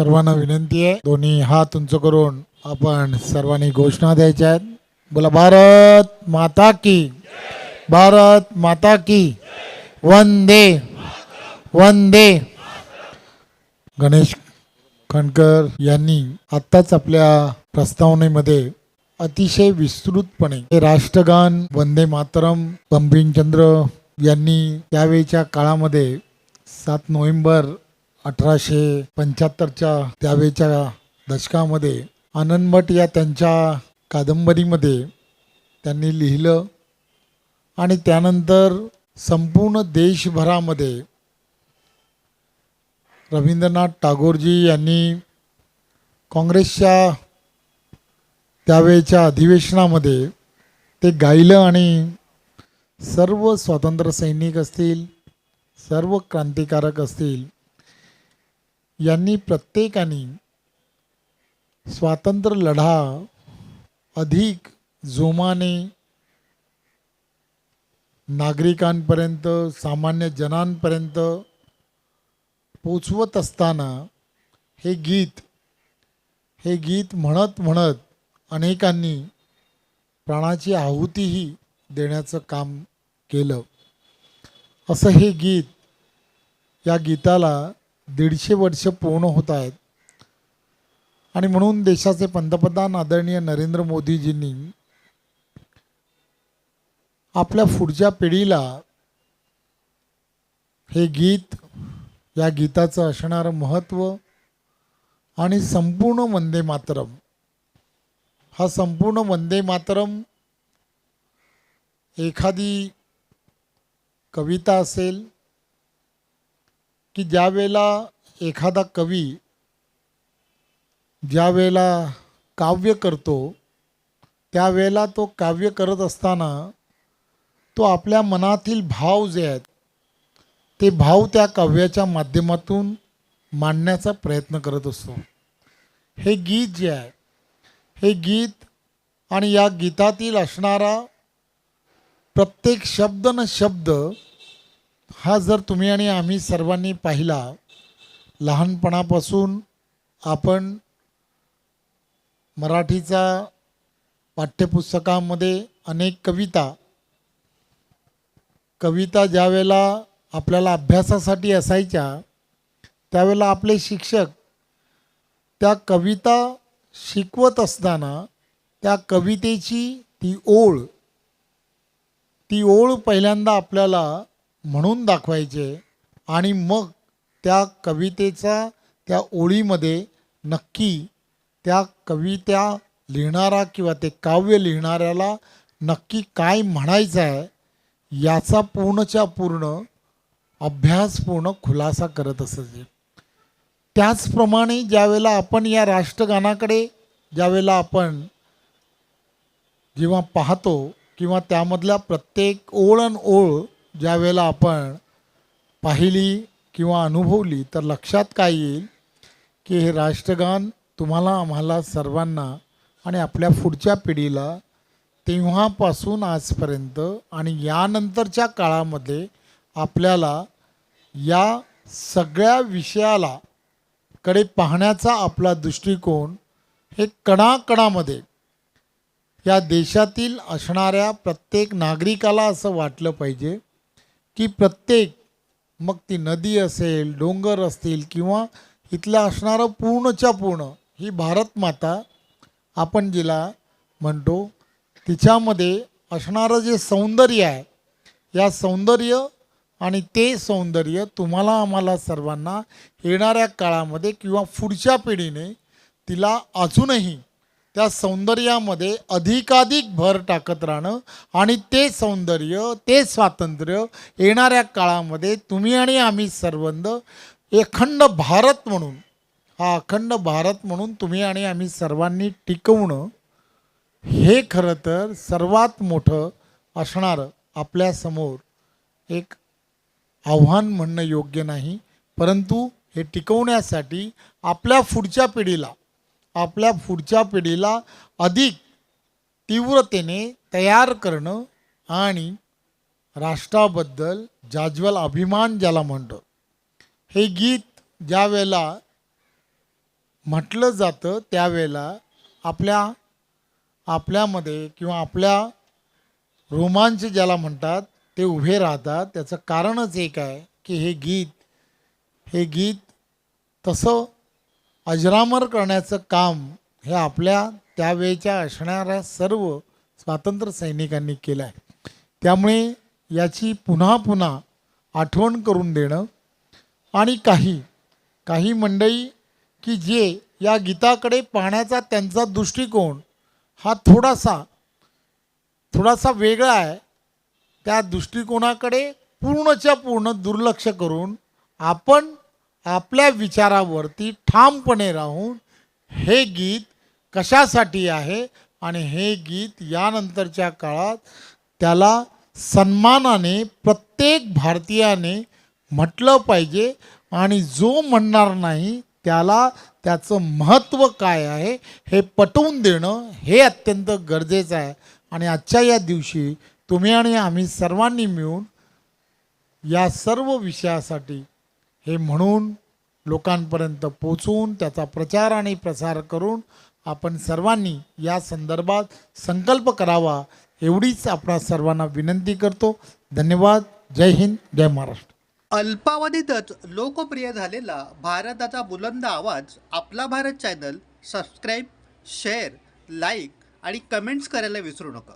सर्वांना विनंती आहे. दोन्ही हात उंच करून आपण सर्वांनी घोषणा द्यायच्या आहेत. बोला भारत माता की भारत माता की वंदे वंदे. गणेश खणकर यांनी आत्ताच आपल्या प्रस्तावनेमध्ये अतिशय विस्तृतपणे हे राष्ट्रगान वंदे मातरम बंबिमचंद्र यांनी त्यावेळच्या काळामध्ये सात नोव्हेंबर अठराशे पंच्याहत्तरच्या त्यावेळच्या दशकामध्ये आनंद भट या त्यांच्या कादंबरीमध्ये त्यांनी लिहिलं आणि त्यानंतर संपूर्ण देशभरामध्ये रवींद्रनाथ टागोरजी यांनी काँग्रेसच्या त्यावेळच्या अधिवेशनामध्ये ते गायलं आणि सर्व स्वातंत्र्य सैनिक असतील सर्व क्रांतिकारक असतील यांनी प्रत्येकाने स्वातंत्र्य लढा अधिक जोमाने नागरिकांपर्यंत सामान्य जनांपर्यंत पोचवत असताना हे गीत हे गीत म्हणत म्हणत अनेकांनी प्राणाची आहुतीही देण्याचं काम केलं. असं हे गीत या गीताला दीडशे वर्ष पूर्ण होत आहेत. आणि म्हणून देशाचे पंतप्रधान आदरणीय नरेंद्र मोदीजींनी आपल्या पुढच्या पिढीला हे गीत या गीताचं असणारं महत्त्व आणि संपूर्ण वंदे मातरम हा संपूर्ण वंदे मातरम एखादी कविता असेल की ज्या वेळेला एखादा कवी ज्या वेळेला काव्य करतो त्यावेळेला तो काव्य करत असताना तो आपल्या मनातील भाव जे आहेत ते भाव त्या काव्याच्या माध्यमातून मांडण्याचा प्रयत्न करत असतो. हे गीत जे आहे हे गीत आणि या गीतातील असणारा प्रत्येक शब्द न शब्द हा जर तुम्ही आणि आम्ही सर्वांनी पाहिला लहानपणापासून आपण मराठीचा पाठ्यपुस्तकामध्ये अनेक कविता कविता ज्यावेळेला आपल्याला अभ्यासासाठी असायच्या त्यावेळेला आपले शिक्षक त्या कविता शिकवत असताना त्या कवितेची ती ओळ ती ओळ पहिल्यांदा आपल्याला म्हणून दाखवायचे आणि मग त्या कवितेचा त्या ओळीमध्ये नक्की त्या कविता लिहिणारा किंवा ते काव्य लिहिणाऱ्याला नक्की काय म्हणायचं आहे याचा पूर्णच्या पूर्ण अभ्यासपूर्ण खुलासा करत असायचे. त्याचप्रमाणे ज्यावेळेला आपण या राष्ट्रगानाकडे ज्यावेळेला आपण जेव्हा पाहतो किंवा त्यामधल्या प्रत्येक ओळ आणि ओळ ज्यावेळेला आपण पाहिली किंवा अनुभवली तर लक्षात काय येईल की हे राष्ट्रगान तुम्हाला आम्हाला सर्वांना आणि आपल्या पुढच्या पिढीला तेव्हापासून आजपर्यंत आणि यानंतरच्या काळामध्ये आपल्याला या सगळ्या विषयाला कडे पाहण्याचा आपला दृष्टिकोन हे कणाकणामध्ये या देशातील असणाऱ्या प्रत्येक नागरिकाला असं वाटलं पाहिजे. की प्रत्येक मग ती नदी असेल डोंगर असतील किंवा इथलं असणारं पूर्णच्या पूर्ण ही भारत माता आपण जिला म्हणतो तिच्यामध्ये असणारं जे सौंदर्य आहे या सौंदर्य आणि ते सौंदर्य तुम्हाला आम्हाला सर्वांना येणाऱ्या काळामध्ये किंवा पुढच्या पिढीने तिला अजूनही त्या सौंदर्यामध्ये अधिकाधिक भर टाकत राहणं आणि ते सौंदर्य ते स्वातंत्र्य येणाऱ्या काळामध्ये तुम्ही आणि आम्ही सर्वंद अखंड भारत म्हणून हा अखंड भारत म्हणून तुम्ही आणि आम्ही सर्वांनी टिकवणं हे खरं तर सर्वात मोठं असणारं आपल्यासमोर एक आव्हान म्हणणं योग्य नाही. परंतु हे टिकवण्यासाठी आपल्या पुढच्या पिढीला आपल्या पुढच्या पिढीला अधिक तीव्रतेने तयार करणं आणि राष्ट्राबद्दल जाज्वल अभिमान ज्याला म्हणतो. हे गीत ज्या वेळेला म्हटलं जातं त्यावेळेला आपल्या आपल्यामध्ये किंवा आपल्या रोमांच ज्याला म्हणतात ते उभे राहतात. त्याचं कारणच एक आहे की हे गीत हे गीत तसं अजरामर करण्याचं काम हे आपल्या त्यावेळेच्या असणाऱ्या सर्व स्वातंत्र्य सैनिकांनी केलं आहे. त्यामुळे याची पुन्हा पुन्हा आठवण करून देणं आणि काही काही मंडळी की जे या गीताकडे पाहण्याचा त्यांचा दृष्टिकोन हा थोडासा थोडासा वेगळा आहे. त्या दृष्टिकोनाकडे पूर्णच्या पूर्ण दुर्लक्ष करून आपण आपल्या विचारावरती ठामपणे राहून हे गीत कशासाठी आहे आणि हे गीत यानंतरच्या काळात त्याला सन्मानाने प्रत्येक भारतीयाने म्हटलं पाहिजे आणि जो म्हणणार नाही त्याला त्याचं महत्त्व काय आहे हे पटवून देणं हे अत्यंत गरजेचं आहे. आणि आजच्या या दिवशी तुम्ही आणि आम्ही सर्वांनी मिळून या सर्व विषयासाठी हे म्हणून लोकांपर्यंत पोचवून त्याचा प्रचार आणि प्रसार करून आपण सर्वांनी या संदर्भात संकल्प करावा एवढीच आपणा सर्वांना विनंती करतो. धन्यवाद. जय हिंद. जय महाराष्ट्र. अल्पावधीतच लोकप्रिय झालेला भारताचा बुलंद आवाज आपला Bharat channel subscribe share like आणि कमेंट्स करायला विसरू नका.